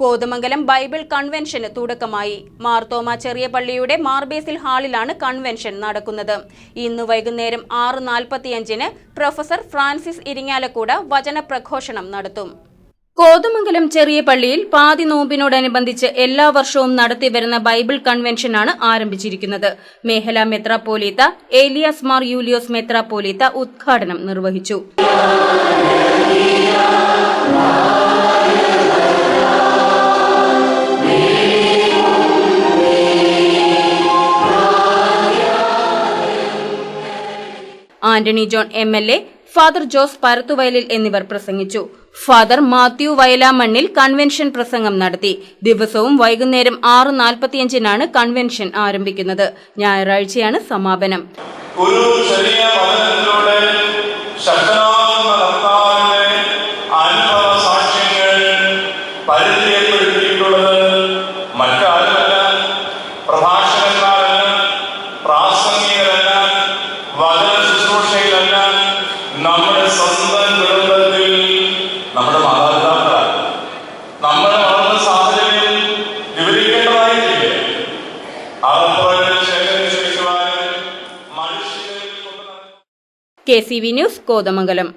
Kothamangalam Bible കൺവെൻഷന് തുടക്കമായി. മാർത്തോമ ചെറിയ പള്ളിയുടെ മാർബേസിൽ ഹാളിലാണ് കൺവെൻഷൻ നടക്കുന്നത്. ഇന്ന് വൈകുന്നേരം ആറ് നാൽപ്പത്തിയഞ്ചിന് പ്രൊഫസർ ഫ്രാൻസിസ് ഇരിങ്ങാലക്കൂട വചന പ്രഘോഷണം നടത്തും. കോതമംഗലം ചെറിയ പള്ളിയിൽ പാതി നോമ്പിനോടനുബന്ധിച്ച് എല്ലാ വർഷവും നടത്തിവരുന്ന ബൈബിൾ കൺവെൻഷനാണ് ആരംഭിച്ചിരിക്കുന്നത്. മേഹല മെത്രാപ്പോലീത്ത ഏലിയാസ് മാർ യൂലിയോസ് മെത്രാപ്പോലീത്ത ഉദ്ഘാടനം നിർവഹിച്ചു. Antony John M L A father Jose Parathuvayalil എന്നിവർ പ്രസംഗിച്ചു. ഫാദർ മാത്യു വയലാമണ്ണിൽ കൺവെൻഷൻ പ്രസംഗം നടത്തി. ദിവസവും വൈകുന്നേരം ആറ് നാൽപ്പത്തിയഞ്ചിനാണ് കൺവെൻഷൻ ആരംഭിക്കുന്നത്. ഞായറാഴ്ചയാണ് സമാപനം. ഒരു ചെറിയ ശക്തനാകുന്ന പ്രഭാഷകന്മാരല്ല നമ്മുടെ സ്വന്തം കുടുംബത്തിൽ നമ്മുടെ മാതാപിതാക്കളാണ്. നമ്മൾ വളർന്ന സാഹചര്യം വിവരിക്കേണ്ടതായിട്ടില്ലേ? അറപ്പുറങ്ങൾ ശേഖരിച്ചു K C V news Kothamangalam.